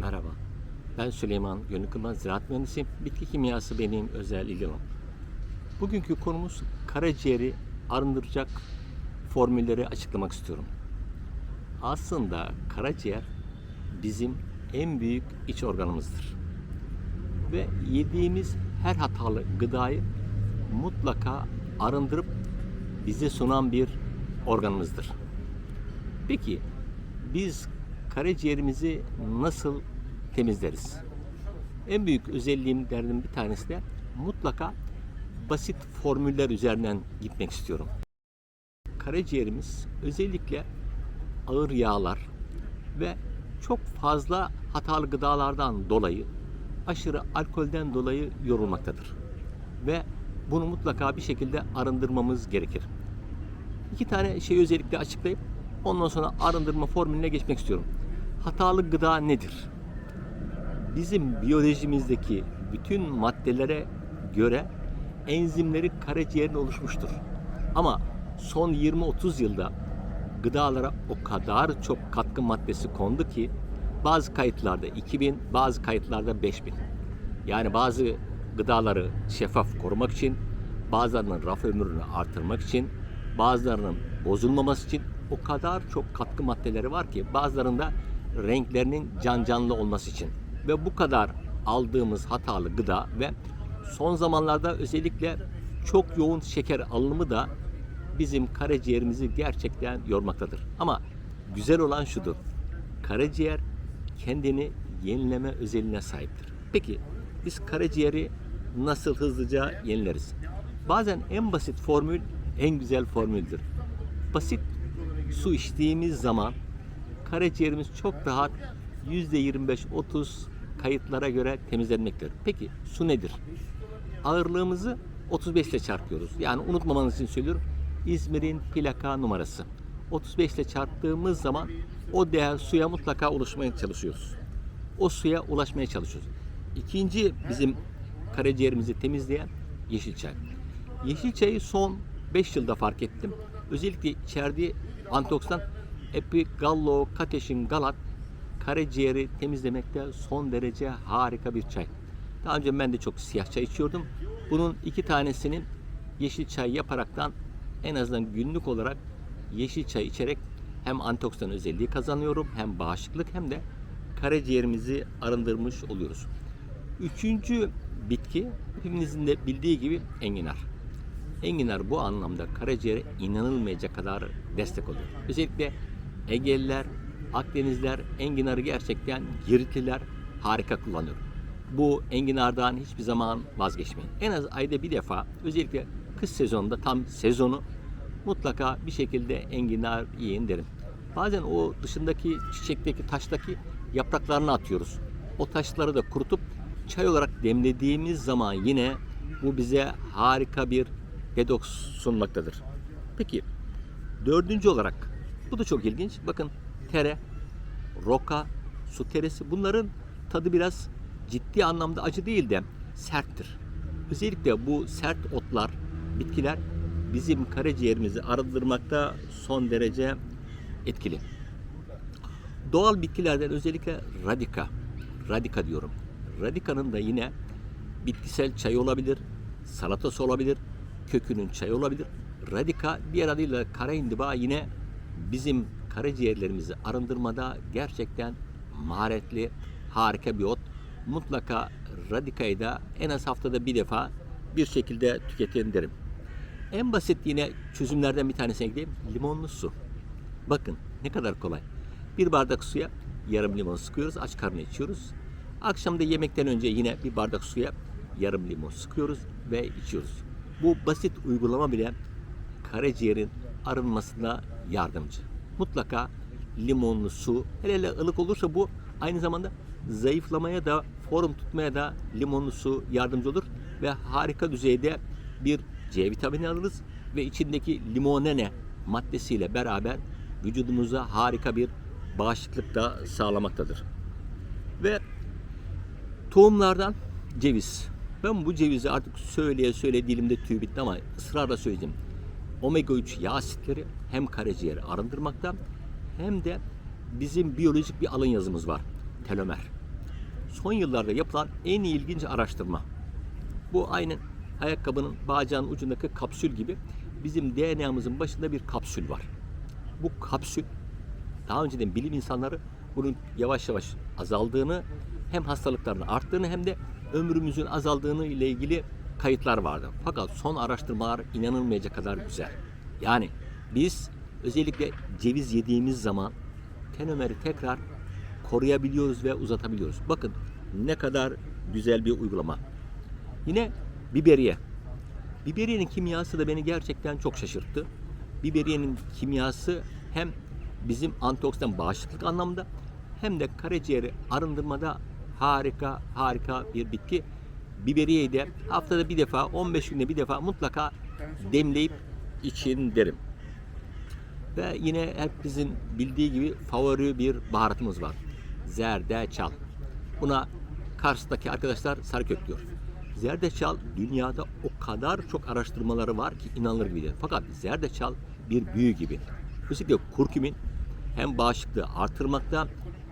Merhaba. Ben Süleyman Gönül ziraat mühendisiyim. Bitki kimyası benim özel ilgim. Bugünkü konumuz karaciğeri arındıracak formülleri açıklamak istiyorum. Aslında karaciğer bizim en büyük iç organımızdır. Ve yediğimiz her hatalı gıdayı mutlaka arındırıp bize sunan bir organımızdır. Peki biz karaciğerimizi nasıl temizleriz? En büyük özelliğimlerden bir tanesi de mutlaka basit formüller üzerinden gitmek istiyorum. Karaciğerimiz özellikle ağır yağlar ve çok fazla hatalı gıdalardan dolayı aşırı alkolden dolayı yorulmaktadır. Ve bunu mutlaka bir şekilde arındırmamız gerekir. İki tane şey özellikle açıklayıp ondan sonra arındırma formülüne geçmek istiyorum. Hatalı gıda nedir? Bizim biyolojimizdeki bütün maddelere göre enzimleri karaciğerin oluşmuştur. Ama son 20-30 yılda gıdalara o kadar çok katkı maddesi kondu ki bazı kayıtlarda 2000, bazı kayıtlarda 5000. Yani bazı gıdaları şeffaf korumak için, bazılarının raf ömrünü artırmak için, bazılarının bozulmaması için o kadar çok katkı maddeleri var ki bazılarında renklerinin can canlı olması için ve bu kadar aldığımız hatalı gıda ve son zamanlarda özellikle çok yoğun şeker alımı da bizim karaciğerimizi gerçekten yormaktadır. Ama güzel olan şudur. Karaciğer kendini yenileme özelliğine sahiptir. Peki biz karaciğeri nasıl hızlıca yenileriz? Bazen en basit formül en güzel formüldür. Basit su içtiğimiz zaman karaciğerimiz çok rahat %25-30 kayıtlara göre temizlenmektedir. Peki su nedir? Ağırlığımızı 35 ile çarpıyoruz. Yani unutmamanız için söylüyorum. İzmir'in plaka numarası. 35 ile çarptığımız zaman o değer suya mutlaka ulaşmaya çalışıyoruz. O suya ulaşmaya çalışıyoruz. İkinci bizim karaciğerimizi temizleyen yeşil çay. Yeşil çayı son 5 yılda fark ettim. Özellikle içerdiği antioksidan epigallocatechin galat karaciğeri temizlemekte son derece harika bir çay. Daha önce ben de çok siyah çay içiyordum. Bunun iki tanesini yeşil çay yaparaktan en azından günlük olarak yeşil çay içerek hem antioksidan özelliği kazanıyorum hem bağışıklık hem de karaciğerimizi arındırmış oluyoruz. Üçüncü bitki hepimizin de bildiği gibi enginar. Enginar bu anlamda karaciğere inanılmayacak kadar destek oluyor. Özellikle Egeliler, Akdenizler enginarı gerçekten giritliler harika kullanıyor. Bu enginardan hiçbir zaman vazgeçmeyin. En az ayda bir defa özellikle kış sezonunda tam sezonu mutlaka bir şekilde enginar yiyin derim. Bazen o dışındaki çiçekteki taştaki yapraklarını atıyoruz. O taşları da kurutup çay olarak demlediğimiz zaman yine bu bize harika bir detoks sunmaktadır. Peki dördüncü olarak bu da çok ilginç. Bakın tere, roka, su teresi bunların tadı biraz ciddi anlamda acı değil de serttir. Özellikle bu sert otlar, bitkiler bizim karaciğerimizi arındırmakta son derece etkili. Doğal bitkilerden özellikle radika, radika diyorum. Radikanın da yine bitkisel çay olabilir, salatası olabilir, kökünün çayı olabilir. Radika diğer adıyla kara indiba yine bizim karaciğerlerimizi arındırmada gerçekten maharetli, harika bir ot. Mutlaka radikayı da en az haftada bir defa bir şekilde tüketin derim. En basit yine çözümlerden bir tanesine gideyim. Limonlu su. Bakın ne kadar kolay. Bir bardak suya yarım limon sıkıyoruz. Aç karnına içiyoruz. Akşam da yemekten önce yine bir bardak suya yarım limon sıkıyoruz ve içiyoruz. Bu basit uygulama bile karaciğerin arınmasına yardımcı. Mutlaka limonlu su, hele hele ılık olursa bu aynı zamanda zayıflamaya da, form tutmaya da limonlu su yardımcı olur ve harika düzeyde bir C vitamini alırız ve içindeki limonene maddesiyle beraber vücudumuza harika bir bağışıklık da sağlamaktadır. Ve tohumlardan ceviz. Ben bu cevizi artık söyleye söyleye dilimde tüy bitti ama ısrarla söyleyeceğim. Omega 3 yağ asitleri hem karaciğeri arındırmakta hem de bizim biyolojik bir alın yazımız var. Telomer. son yıllarda yapılan en ilginç araştırma. Bu aynen ayakkabının bacağının ucundaki kapsül gibi bizim DNA'mızın başında bir kapsül var. Bu kapsül daha önceden bilim insanları bunun yavaş yavaş azaldığını hem hastalıkların arttığını hem de ömrümüzün azaldığını ile ilgili kayıtlar vardı. Fakat son araştırmalar inanılmayacak kadar güzel. Yani biz özellikle ceviz yediğimiz zaman tenomeri tekrar koruyabiliyoruz ve uzatabiliyoruz. Bakın ne kadar güzel bir uygulama. Yine biberiye. Biberiyenin kimyası da beni gerçekten çok şaşırttı. Biberiyenin kimyası hem bizim antioksidan bağışıklık anlamında hem de karaciğeri arındırmada harika harika bir bitki. Biberiyeyi de haftada bir defa 15 günde bir defa mutlaka demleyip için derim. Ve yine hepimizin bildiği gibi favori bir baharatımız var. Zerdeçal. Buna Kars'taki arkadaşlar sarıkök diyor. Zerdeçal dünyada o kadar çok araştırmaları var ki inanılır gibi değil. Fakat zerdeçal bir büyü gibi. Özellikle kurkumin hem bağışıklığı artırmakta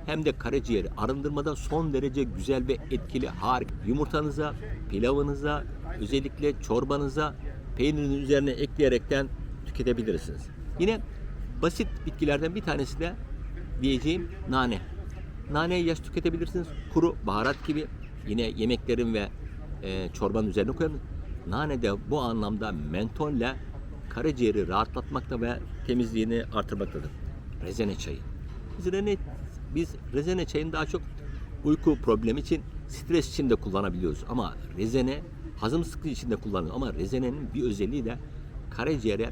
hem de karaciğeri arındırmada son derece güzel ve etkili harika. Yumurtanıza, pilavınıza, özellikle çorbanıza, peynirin üzerine ekleyerekten tüketebilirsiniz. Yine basit bitkilerden bir tanesi de diyeceğim nane. Naneyi yaş tüketebilirsiniz. Kuru baharat gibi yine yemeklerin ve e, çorbanın üzerine koyun. Nane de bu anlamda mentolle karaciğeri rahatlatmakta ve temizliğini artırmaktadır. Rezene çayı. Rezene, biz rezene çayını daha çok uyku problemi için, stres için de kullanabiliyoruz. Ama rezene hazım sıklığı için de kullanılıyor. Ama rezenenin bir özelliği de karaciğere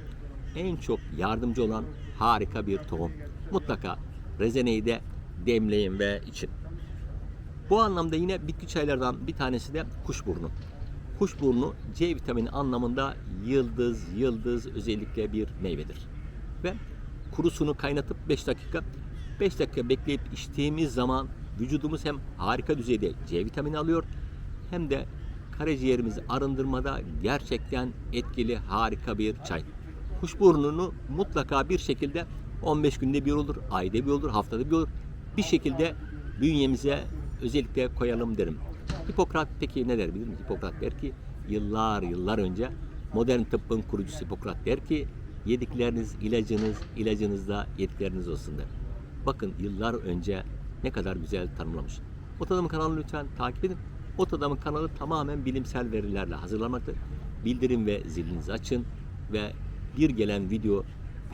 en çok yardımcı olan harika bir tohum. Mutlaka rezeneyi de demleyin ve için. Bu anlamda yine bitki çaylardan bir tanesi de kuşburnu. Kuşburnu C vitamini anlamında yıldız yıldız özellikle bir meyvedir. Ve kurusunu kaynatıp 5 dakika 5 dakika bekleyip içtiğimiz zaman vücudumuz hem harika düzeyde C vitamini alıyor hem de karaciğerimizi arındırmada gerçekten etkili harika bir çay. Kuşburnunu mutlaka bir şekilde 15 günde bir olur, ayda bir olur, haftada bir olur. Bir şekilde bünyemize özellikle koyalım derim. Hipokrat peki ne der bilir misiniz? Hipokrat der ki yıllar yıllar önce modern tıbbın kurucusu Hipokrat der ki yedikleriniz ilacınız, ilacınız da yedikleriniz olsun der. Bakın yıllar önce ne kadar güzel tanımlamış. Ot Adamı kanalını lütfen takip edin. Ot Adamı kanalı tamamen bilimsel verilerle hazırlanmaktadır. Bildirim ve zilinizi açın ve bir gelen video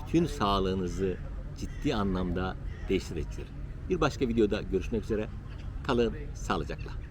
bütün sağlığınızı ciddi anlamda değiştirecektir. Bir başka videoda görüşmek üzere. Kalın sağlıcakla.